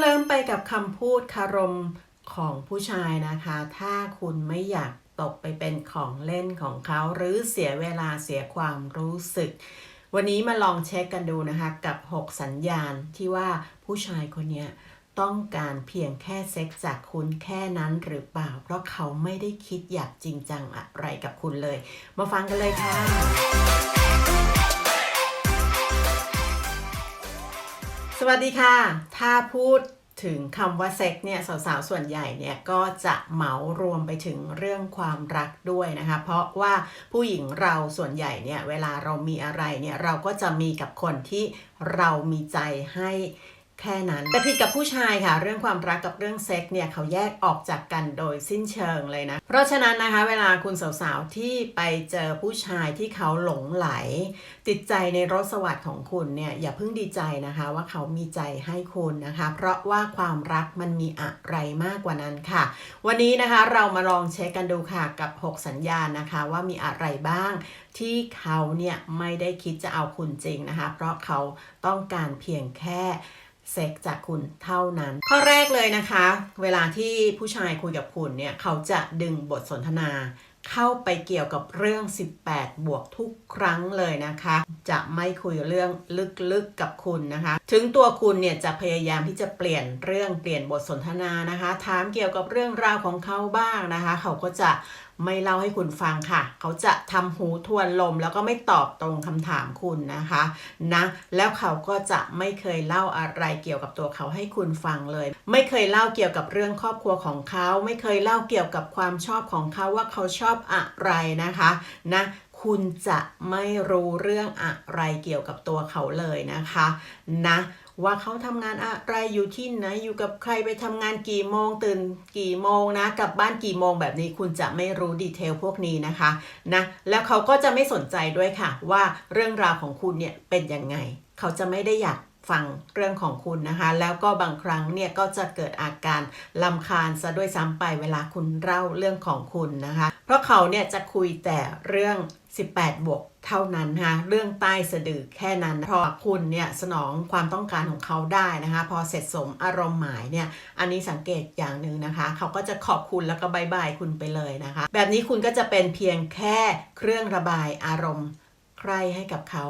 เคลิ้มไปกับคำพูดคารมของผู้ชายนะคะ ถ้าคุณไม่อยากตกไปเป็นของเล่นของเขาหรือเสียเวลาเสียความรู้สึก วันนี้มาลองเช็คกันดูนะคะกับ 6 สัญญาณที่ว่าผู้ชายคนนี้ต้องการเพียงแค่เซ็กส์จากคุณแค่นั้นหรือเปล่า เพราะเขาไม่ได้คิดอยากจริงจังอะไรกับคุณเลย มาฟังกันเลยค่ะ สวัสดีค่ะ ถ้าพูดถึงคำว่าเซ็กเนี่ยสาวๆส่วนใหญ่เนี่ยก็จะเหมารวมไปถึงเรื่องความรักด้วยนะคะ เพราะว่าผู้หญิงเราส่วนใหญ่เนี่ยเวลาเรามีอะไรเนี่ยเราก็จะมีกับคนที่เรามีใจให้ แค่นั้น แต่ผิดกับผู้ชายค่ะ เรื่องความรักกับเรื่องเซ็กเนี่ยเขาแยกออกจากกันโดยสิ้นเชิงเลยนะ เพราะฉะนั้นนะคะ เวลาคุณสาวๆที่ไปเจอผู้ชายที่เขาหลงไหล ติดใจในรสสวัสดิ์ของคุณเนี่ยอย่าเพิ่งดีใจนะคะว่าเขามีใจให้คุณนะคะ เพราะว่าความรักมันมีอะไรมากกว่านั้นค่ะ วันนี้นะคะเรามาลองเช็คกันดูค่ะกับ 6 สัญญาณนะคะว่ามีอะไรบ้างที่เขาเนี่ยไม่ได้คิดจะเอาคุณจริงนะคะ เพราะเขาต้องการเพียงแค่ เซ็กจากคุณเท่านั้น ข้อแรกเลยนะคะ เวลาที่ผู้ชายคุยกับคุณเนี่ย เขาจะดึงบทสนทนาเข้าไปเกี่ยวกับเรื่อง 18 บวกทุกครั้งเลยนะคะ จะไม่คุยเรื่องลึกๆกับคุณนะคะ ถึงตัวคุณเนี่ยจะพยายามที่จะเปลี่ยนเรื่องเปลี่ยนบทสนทนานะคะ ถามเกี่ยวกับเรื่องราวของเขาบ้างนะคะ เขาก็จะ ไม่เล่าให้คุณฟังค่ะ เขาจะทำหูทวนลมแล้วก็ไม่ตอบตรงคำถามคุณนะคะนะแล้วเขาก็จะไม่เคยเล่าอะไรเกี่ยวกับตัวเขาให้คุณฟังเลย ไม่เคยเล่าเกี่ยวกับเรื่องครอบครัวของเขา ไม่เคยเล่าเกี่ยวกับความชอบของเขาว่าเขาชอบอะไรนะคะนะคุณจะไม่รู้เรื่องอะไรเกี่ยวกับตัวเขาเลยนะคะ นะ ว่าเขาทำงานอะไรอยู่ที่ไหนอยู่กับใครไปทำงานกี่โมงตื่นกี่โมงนะกลับบ้านกี่โมงแบบนี้คุณจะไม่รู้ดีเทลพวกนี้นะคะนะแล้วเขาก็จะไม่สนใจด้วยค่ะ ว่าเรื่องราวของคุณเนี่ยเป็นยังไง เขาจะไม่ได้อยาก ฟังเรื่องของคุณนะคะ แล้วก็บางครั้งเนี่ยก็จะเกิดอาการลำคาญซะด้วยซ้ำไปเวลาคุณเล่าเรื่องของคุณนะคะ เพราะเขาเนี่ยจะคุยแต่เรื่อง 18 บวกเท่านั้นนะคะเรื่องใต้สะดือแค่นั้นพอคุณเนี่ยสนองความต้องการของเขาได้นะคะ พอเสร็จสมอารมณ์หมายเนี่ยอันนี้สังเกตอย่างหนึ่งนะคะ เขาก็จะขอบคุณแล้วก็บายบายคุณไปเลยนะคะ แบบนี้คุณก็จะเป็นเพียงแค่เครื่องระบายอารมณ์ใครให้กับเขา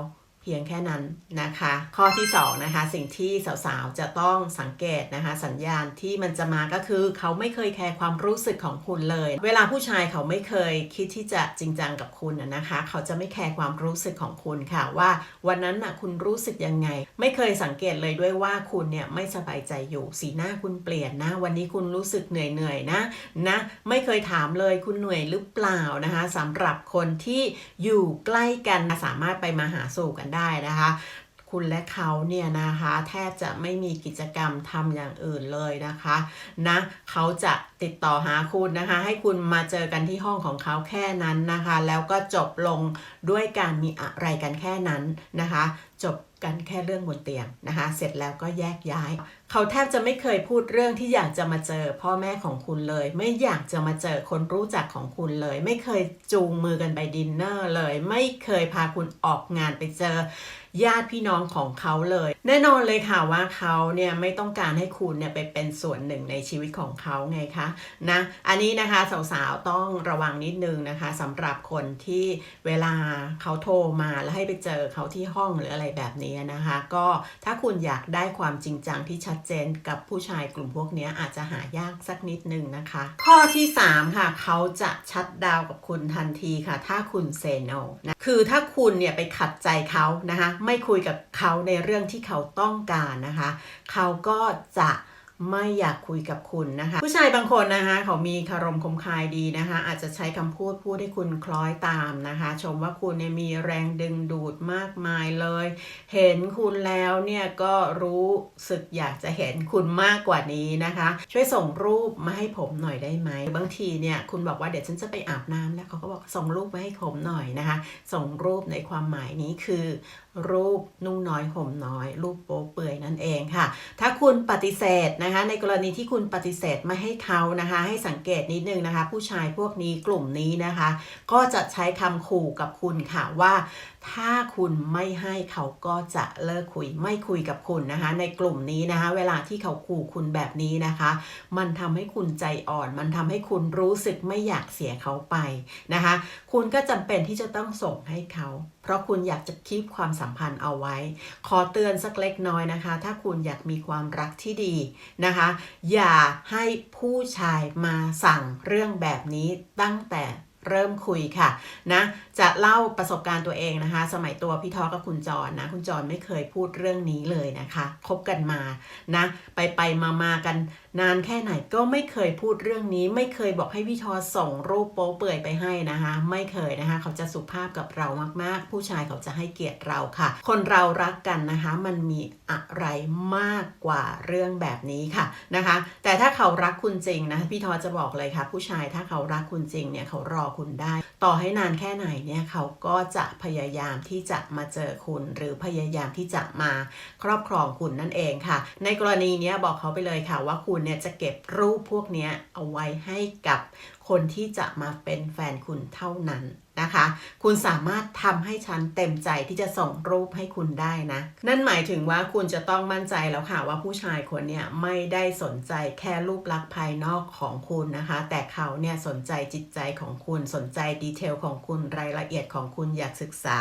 พียงแค่นั้นนะคะ ข้อที่2นะคะสิ่งที่สาวๆจะต้องสังเกตนะคะสัญญาณที่มันจะมาก็คือ เขาไม่เคยแคร์ความรู้สึกของคุณเลย เวลาผู้ชายเขาไม่เคยคิดที่จะจริงจังกับคุณนะคะ เขาจะไม่แคร์ความรู้สึกของคุณค่ะ ว่าวันนั้นน่ะคุณรู้สึกยังไง ไม่เคยสังเกตเลยด้วยว่าคุณเนี่ยไม่สบายใจอยู่สีหน้าคุณเปลี่ยนนะ วันนี้คุณรู้สึกเหนื่อยเหนื่อยๆนะนะไม่เคยถามเลยคุณเหนื่อยหรือเปล่านะคะสำหรับคนที่อยู่ใกล้กันสามารถไปมาหาสู่กันได้ได้นะคะ คุณและเขาเนี่ยนะคะแทบจะไม่มีกิจกรรมทำอย่างอื่นเลยนะคะนะเขาจะติดต่อหาคุณนะคะ ให้คุณมาเจอกันที่ห้องของเขาแค่นั้นนะคะ แล้วก็จบลงด้วยการมีอะไรกันแค่นั้นนะคะ จบกันแค่เรื่องบนเตียงนะคะ เสร็จแล้วก็แยกย้าย เขาแทบจะไม่เคยพูดเรื่องที่อยากจะมาเจอพ่อแม่ของคุณเลย ไม่อยากจะมาเจอคนรู้จักของคุณเลย ไม่เคยจูงมือกันไปดินเนอร์เลย ไม่เคยพาคุณออกงานไปเจอ ญาติพี่น้องของเขาเลย แน่นอนเลยค่ะว่าเขาเนี่ยไม่ต้องการให้คุณเนี่ยไปเป็นส่วนหนึ่งในชีวิตของเขาไงคะนะอันนี้นะคะสาวๆต้องระวังนิดนึงนะคะสำหรับคนที่เวลาเขาโทรมาแล้วให้ไปเจอเขาที่ห้องหรืออะไรแบบนี้นะคะ ก็ถ้าคุณอยากได้ความจริงจังที่ชัดเจนกับผู้ชายกลุ่มพวกนี้อาจจะหายากสักนิดนึงนะคะ ข้อที่ 3 ค่ะ เขาจะชัดดาวกับคุณทันทีค่ะ ถ้าคุณเซโนนะคือถ้าคุณเนี่ยไปขัดใจเขานะคะไม่คุยกับเขาในเรื่องที่เขาาต้องการนะคะ เขาก็จะไม่อยากคุยกับคุณนะคะ ผู้ชายบางคนนะคะ เขามีคารมคมคายดีนะคะ อาจจะใช้คำพูดพูดให้คุณคล้อยตามนะคะ ชมว่าคุณเนี่ยมีแรงดึงดูดมากมายเลย เห็นคุณแล้วเนี่ยก็รู้สึกอยากจะเห็นคุณมากกว่านี้นะคะ ช่วยส่งรูปมาให้ผมหน่อยได้ไหมบางทีเนี่ยคุณบอกว่าเดี๋ยวฉันจะไปอาบน้ำแล้วเขาก็บอกส่งรูปมาให้ผมหน่อยนะคะ ส่งรูปในความหมายนี้คือรูปนุ่งน้อยห่มน้อย รูปโป๊เปื่อยนั่นเองค่ะ ถ้าคุณปฏิเสธนะคะ ในกรณีที่คุณปฏิเสธไม่ให้เขานะคะ ให้สังเกตนิดนึงนะคะ ผู้ชายพวกนี้กลุ่มนี้นะคะ ก็จะใช้คำขู่กับคุณค่ะว่า ถ้าคุณไม่ให้เขาก็จะเลิกคุยไม่คุยกับคุณนะคะ ในกลุ่มนี้นะคะ เวลาที่เขาขู่คุณแบบนี้นะคะ มันทำให้คุณใจอ่อน มันทำให้คุณรู้สึกไม่อยากเสียเขาไปนะคะ คุณก็จำเป็นที่จะต้องส่งให้เขา เพราะคุณอยากจะคีบความสัมพันธ์เอาไว้ ขอเตือนสักเล็กน้อยนะคะ ถ้าคุณอยากมีความรักที่ดีนะคะ อย่าให้ผู้ชายมาสั่งเรื่องแบบนี้ตั้งแต่เริ่มคุยค่ะนะจะเล่าประสบการณ์ตัวเองนะคะ สมัยตัวพี่ทอกับคุณจรนะ คุณจรไม่เคยพูดเรื่องนี้เลยนะคะคบกันมานะ ไปไปมามากันนานแค่ไหนก็ไม่เคยพูดเรื่องนี้ ไม่เคยบอกให้พี่ทอส่งรูปโป๊เปื่อยไปให้นะคะ ไม่เคยนะคะ เขาจะสุภาพกับเรามากๆ ผู้ชายเขาจะให้เกียรติเราค่ะ คนเรารักกันนะคะ มันมีอะไรมากกว่าเรื่องแบบนี้ค่ะนะคะ แต่ถ้าเขารักคุณจริงนะพี่ทอจะบอกเลยค่ะ ผู้ชายถ้าเขารักคุณจริงเนี่ยเขารอคุณได้ต่อให้นานแค่ไหนเนี่ยเขาก็จะพยายามที่จะมาเจอคุณ หรือพยายามที่จะมาครอบครองคุณนั่นเองค่ะ ในกรณีนี้บอกเขาไปเลยค่ะว่าคุณเนี่ยจะเก็บรูปพวกนี้เอาไว้ให้กับคนที่จะมาเป็นแฟนคุณเท่านั้น นะคะ คุณสามารถทำให้ฉันเต็มใจที่จะส่งรูปให้คุณได้นะ นั่นหมายถึงว่าคุณจะต้องมั่นใจแล้วค่ะว่าผู้ชายคนเนี้ยไม่ได้สนใจแค่รูปลักษณ์ภายนอกของคุณนะคะ แต่เขาเนี่ยสนใจจิตใจของคุณสนใจดีเทลของคุณรายละเอียดของคุณอยากศึกษา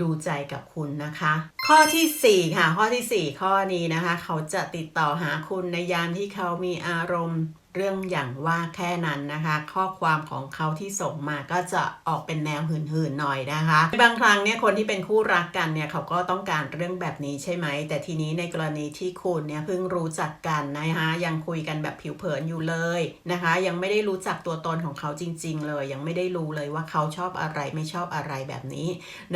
ดูใจกับคุณนะคะ ข้อทีสี่4 ค่ะ ข้อทีสี่ 4 ข้อนี้นะคะ เขาจะติดต่อหาคุณในยามที่เขามีอารมณ์ เรื่องอย่างว่าแค่นั้นนะคะ ข้อความของเขาที่ส่งมาก็จะออกเป็นแนวหื่นๆหน่อยนะคะ บางครั้งเนี่ยคนที่เป็นคู่รักกันเนี่ยเขาก็ต้องการเรื่องแบบนี้ใช่ไหม แต่ทีนี้ในกรณีที่คุณเนี่ยเพิ่งรู้จักกันนะคะยังคุยกันแบบผิวเผินอยู่เลยนะคะ ยังไม่ได้รู้จักตัวตนของเขาจริง ๆ เลย ยังไม่ได้รู้เลยว่าเขาชอบอะไรไม่ชอบอะไรแบบนี้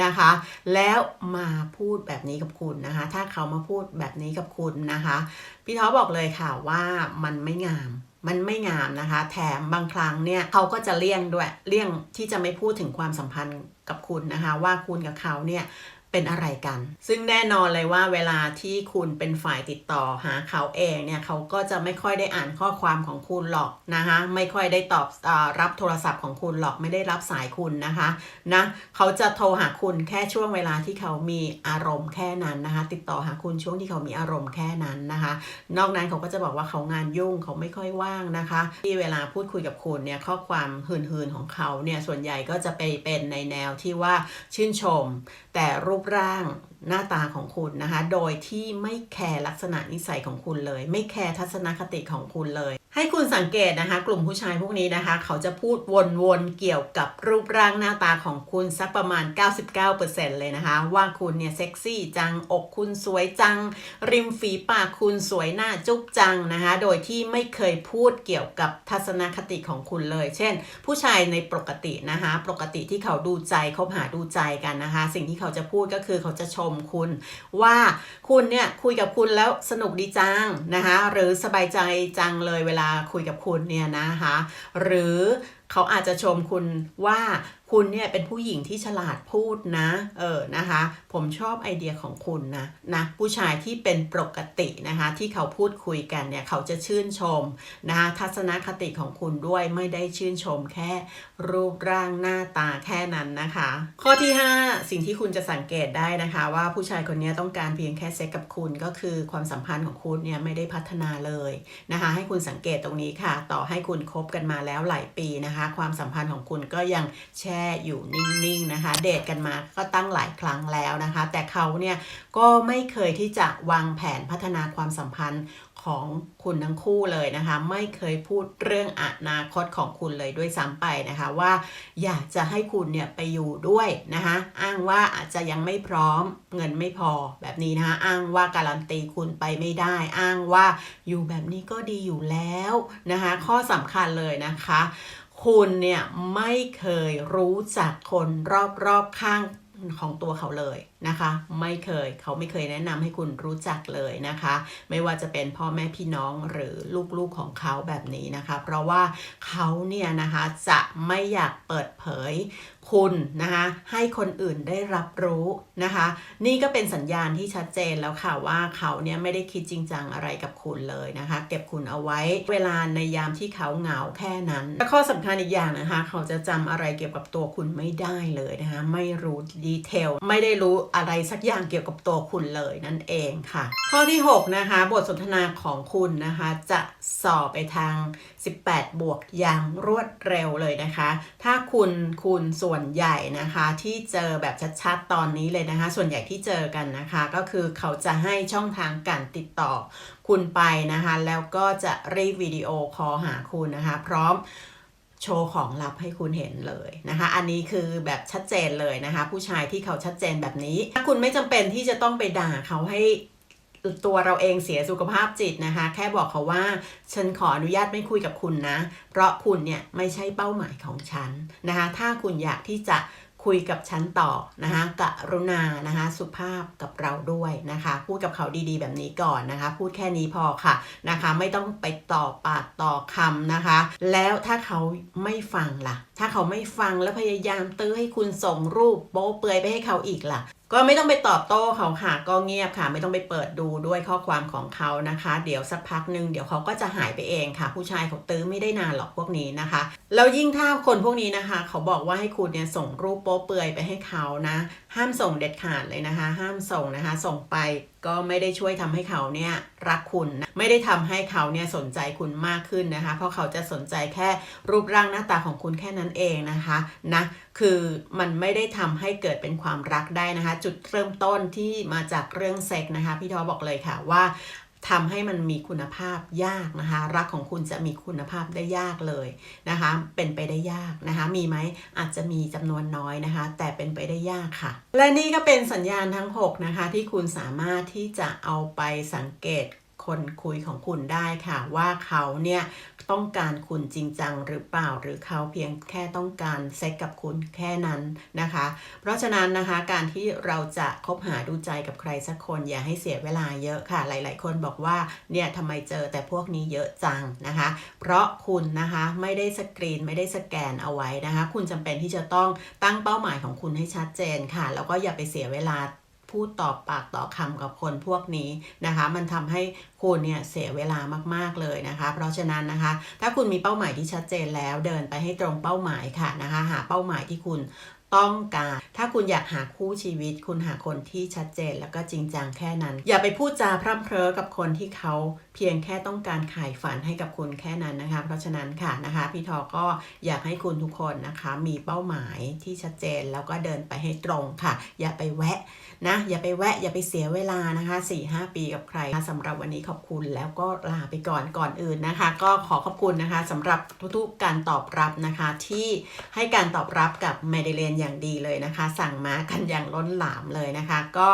นะคะ แล้วมาพูดแบบนี้กับคุณนะคะ ถ้าเขามาพูดแบบนี้กับคุณนะคะ พี่ท้อบอกเลยค่ะว่ามันไม่งาม มันไม่งามนะคะ แถมบางครั้งเนี่ยเขาก็จะเลี่ยงด้วยเลี่ยงที่จะไม่พูดถึงความสัมพันธ์กับคุณนะคะ ว่าคุณกับเขาเนี่ย เป็นอะไรกัน ซึ่งแน่นอนเลยว่าเวลาที่คุณเป็นฝ่ายติดต่อหาเขาเองเนี่ยเขาก็จะไม่ค่อยได้อ่านข้อความของคุณหรอกนะคะไม่ค่อยได้ตอบอรับโทรศัพท์ของคุณหรอกไม่ได้รับสายคุณนะคะนะเขาจะโทรหาคุณแค่ช่วงเวลาที่เขามีอารมณ์แค่นั้นนะคะ ติดต่อหาคุณช่วงที่เขามีอารมณ์แค่นั้นนะคะ นอกนั้นเขาก็จะบอกว่าเขางานยุ่งเขาไม่ค่อยว่างนะคะ ที่เวลาพูดคุยกับคุณเนี่ยข้อความหืนๆของเขาเนี่ยส่วนใหญ่ก็จะไปเป็นในแนวที่ว่าชื่นชม แต่รูปร่างหน้าตาของคุณนะคะ โดยที่ไม่แคร์ลักษณะนิสัยของคุณเลย ไม่แคร์ทัศนคติของคุณเลยให้คุณสังเกตนะคะ กลุ่มผู้ชายพวกนี้นะคะ เขาจะพูดวนๆเกี่ยวกับรูปร่างหน้าตาของคุณสักประมาณ 99%เลยนะคะ ว่าคุณเนี่ยเซ็กซี่จัง อกคุณสวยจัง ริมฝีปากคุณสวยหน้าจุ๊บจังนะคะ โดยที่ไม่เคยพูดเกี่ยวกับทัศนคติของคุณเลย เช่น ผู้ชายในปกตินะคะ ปกติที่เขาดูใจคบหาดูใจกันนะคะ สิ่งที่เขาจะพูดก็คือเขาจะชมคุณ ว่าคุณเนี่ยคุยกับคุณแล้วสนุกดีจังนะคะ หรือสบายใจจังเลยเวลาคุยกับคุณเนี่ยนะคะ หรือเขาอาจจะชมคุณว่า คุณเนี่ยเป็นผู้หญิงที่ฉลาดพูดนะ เออ นะคะ ผมชอบไอเดียของคุณนะ นะ ผู้ชายที่เป็นปกตินะคะ ที่เขาพูดคุยกันเนี่ย เขาจะชื่นชมนะคะทัศนคติของคุณด้วยไม่ได้ชื่นชมแค่รูปร่างหน้าตาแค่นั้นนะคะ ข้อที่ 5 สิ่งที่คุณจะสังเกตได้นะคะ ว่าผู้ชายคนนี้ต้องการเพียงแค่เซ็กกับคุณก็คือความสัมพันธ์ของคุณเนี่ยไม่ได้พัฒนาเลยนะคะ ให้คุณสังเกตตรงนี้ค่ะ ต่อให้คุณคบกันมาแล้วหลายปีนะคะ ความสัมพันธ์ของคุณก็ยังแช่อยู่นิ่งๆนะคะ เดทกันมาก็ตั้งหลายครั้งแล้วนะคะ แต่เขาเนี่ยก็ไม่เคยที่จะวางแผนพัฒนาความสัมพันธ์ของคุณทั้งคู่เลยนะคะ ไม่เคยพูดเรื่องอนาคตของคุณเลยด้วยซ้ำไปนะคะ ว่าอยากจะให้คุณเนี่ยไปอยู่ด้วยนะคะอ้างว่าอาจจะยังไม่พร้อมเงินไม่พอแบบนี้นะคะอ้างว่าการันตีคุณไปไม่ได้ อ้างว่าอยู่แบบนี้ก็ดีอยู่แล้วนะคะ ข้อสำคัญเลยนะคะ คุณเนี่ยไม่เคยรู้จักคนรอบๆข้างของตัวเขาเลย นะคะ ไม่เคยเขาไม่เคยแนะนำให้คุณรู้จักเลยนะคะ ไม่ว่าจะเป็นพ่อแม่พี่น้องหรือลูกๆของเขาแบบนี้นะคะ เพราะว่าเขาเนี่ยนะคะจะไม่อยากเปิดเผยคุณนะคะให้คนอื่นได้รับรู้นะคะ นี่ก็เป็นสัญญาณที่ชัดเจนแล้วค่ะว่าเขาเนี่ยไม่ได้คิดจริงจังอะไรกับคุณเลยนะคะ เก็บคุณเอาไว้เวลาในยามที่เขาเหงาแค่นั้นและข้อสำคัญอีกอย่างนะคะ เขาจะจำอะไรเกี่ยวกับตัวคุณไม่ได้เลยนะคะ ไม่รู้ดีเทลไม่ได้รู้อะไรสักอย่างเกี่ยวกับตัวคุณเลยนั่นเองค่ะ ข้อที่ 6 นะคะ บทสนทนาของคุณนะคะ จะสอบไปทาง 18 บวกอย่างรวดเร็วเลยนะคะ ถ้าคุณคุณส่วนใหญ่นะคะที่เจอแบบชัดๆตอนนี้เลยนะคะ ส่วนใหญ่ที่เจอกันนะคะ ก็คือเขาจะให้ช่องทางการติดต่อคุณไปนะคะ แล้วก็จะรีบวิดีโอคอลหาคุณนะคะ พร้อม โชว์ของลับให้คุณเห็นเลยนะคะ อันนี้คือแบบชัดเจนเลยนะคะ ผู้ชายที่เขาชัดเจนแบบนี้ ถ้าคุณไม่จำเป็นที่จะต้องไปด่าเขาให้ตัวเราเองเสียสุขภาพจิตนะคะ แค่บอกเขาว่า ฉันขออนุญาตไม่คุยกับคุณนะ เพราะคุณเนี่ยไม่ใช่เป้าหมายของฉันนะคะ ถ้าคุณอยากที่จะ คุยกับฉันต่อนะคะกรุณานะคะสุภาพกับเราด้วยนะคะ พูดกับเขาดีๆ แบบนี้ก่อนนะคะ พูดแค่นี้พอค่ะนะคะ ไม่ต้องไปต่อปากต่อคำนะคะ แล้วถ้าเขาไม่ฟังล่ะ ถ้าเขาไม่ฟังแล้วพยายามตื้อให้คุณส่งรูปโป๊เปลือยไปให้เขาอีกล่ะ ก็ไม่ต้องไปตอบโต้เขาค่ะก็เงียบค่ะ ไม่ต้องไปเปิดดูด้วยข้อความของเขานะคะ เดี๋ยวสักพักหนึ่งเดี๋ยวเขาก็จะหายไปเองค่ะ ผู้ชายเขาตื้อไม่ได้นานหรอกพวกนี้นะคะแล้วยิ่งถ้าคนพวกนี้นะคะ เขาบอกว่าให้คุณเนี่ยส่งรูปโป๊เปลือยไปให้เขานะ ห้ามส่งเด็ดขาดเลยนะคะ ห้ามส่งนะคะ ส่งไป ก็ไม่ได้ช่วยทำให้เขาเนี่ยรักคุณนะไม่ได้ทำให้เขาเนี่ยสนใจคุณมากขึ้นนะคะ เพราะเขาจะสนใจแค่รูปร่างหน้าตาของคุณแค่นั้นเองนะคะนะคือมันไม่ได้ทำให้เกิดเป็นความรักได้นะคะ จุดเริ่มต้นที่มาจากเรื่องเซ็กนะคะ พี่ทอบอกเลยค่ะว่า ทำให้มันมีคุณภาพยากนะคะ รักของคุณจะมีคุณภาพได้ยากเลยนะคะ เป็นไปได้ยากนะคะ มีไหมอาจจะมีจำนวนน้อยนะคะ แต่เป็นไปได้ยากค่ะ และนี่ก็เป็นสัญญาณทั้ง 6 นะคะ ที่คุณสามารถที่จะเอาไปสังเกตคนคุยของคุณได้ค่ะ ว่าเขาเนี่ย ต้องการคุณจริงจังหรือเปล่า หรือเขาเพียงแค่ต้องการเซ็กกับคุณแค่นั้นนะคะ เพราะฉะนั้นนะคะการที่เราจะคบหาดูใจกับใครสักคนอย่าให้เสียเวลาเยอะค่ะ หลาย ๆ คนบอกว่าเนี่ยทำไมเจอแต่พวกนี้เยอะจังนะคะ เพราะคุณนะคะไม่ได้สกรีนไม่ได้สแกนเอาไว้นะคะ คุณจำเป็นที่จะต้องตั้งเป้าหมายของคุณให้ชัดเจนค่ะ แล้วก็อย่าไปเสียเวลา พูดตอบปากต่อคำกับคนพวกนี้นะคะ มันทำให้คุณเนี่ยเสียเวลามากๆเลยนะคะ เพราะฉะนั้นนะคะ ถ้าคุณมีเป้าหมายที่ชัดเจนแล้วเดินไปให้ตรงเป้าหมายค่ะนะคะ หาเป้าหมายที่คุณ ต้องการ ถ้าคุณอยากหาคู่ชีวิต คุณหาคนที่ชัดเจนแล้วก็จริงจังแค่นั้น อย่าไปพูดจาพร่ำเพร้อกับคนที่เขาเพียงแค่ต้องการขายฝันให้กับคุณแค่นั้นนะคะ เพราะฉะนั้นค่ะนะคะ พี่ทอก็อยากให้คุณทุกคนนะคะ มีเป้าหมายที่ชัดเจนแล้วก็เดินไปให้ตรงค่ะ อย่าไปแวะนะอย่าไปแวะอย่าไปเสียเวลานะคะ 4-5 ปีกับใครสำหรับวันนี้ขอบคุณแล้วก็ลาไปก่อนก่อนอื่นนะคะ ก็ขอขอบคุณนะคะสำหรับทุกๆการตอบรับนะคะที่ให้การตอบรับกับเมดิเลนอย่างดีเลยนะคะ สั่งมากันอย่างล้นหลามเลยนะคะ ก็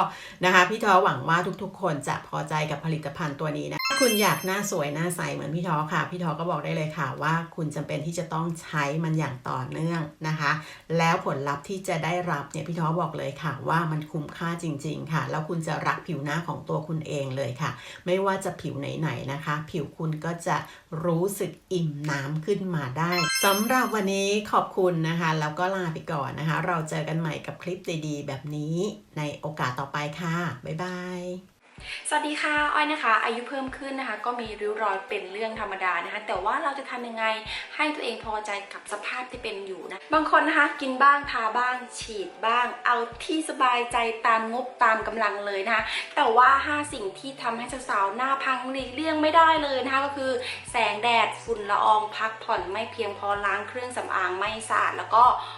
นะคะพี่ทอหวังว่าทุกๆ คนจะพอใจกับผลิตภัณฑ์ตัวนี้นะ คุณอยากหน้าสวยหน้าใสเหมือนพี่ทอค่ะ พี่ทอก็บอกได้เลยค่ะว่าคุณจำเป็นที่จะต้องใช้มันอย่างต่อเนื่องนะคะ แล้วผลลัพธ์ที่จะได้รับเนี่ยพี่ท้อบอกเลยค่ะ ว่ามันคุ้มค่าจริง ๆ ค่ะ แล้วคุณจะรักผิวหน้าของตัวคุณเองเลยค่ะ ไม่ว่าจะผิวไหนๆนะคะ ผิวคุณก็จะรู้สึกอิ่มน้ำขึ้นมาได้สำหรับวันนี้ขอบคุณนะคะแล้วก็ลาไปก่อนนะคะ เราเจอกันใหม่กับคลิปดีๆ แบบนี้ในโอกาสต่อไปค่ะบ๊ายบาย สวัสดีค่ะอ้อยนะคะ อายุเพิ่มขึ้นนะคะ ก็มีริ้วรอยเป็นเรื่องธรรมดานะคะ แต่ว่าเราจะทำยังไงให้ตัวเองพอใจกับสภาพที่เป็นอยู่นะ บางคนนะคะ กินบ้างทาบ้าง ฉีดบ้าง เอาที่สบายใจตามงบตามกำลังเลยนะคะ แต่ว่า 5 สิ่งที่ทำให้สาวๆหน้าพังหลีกเลี่ยงไม่ได้เลยนะคะ ก็คือแสงแดดฝุ่นละอองพักผ่อนไม่เพียงพอล้างเครื่องสำอางไม่สะอาดแล้วก็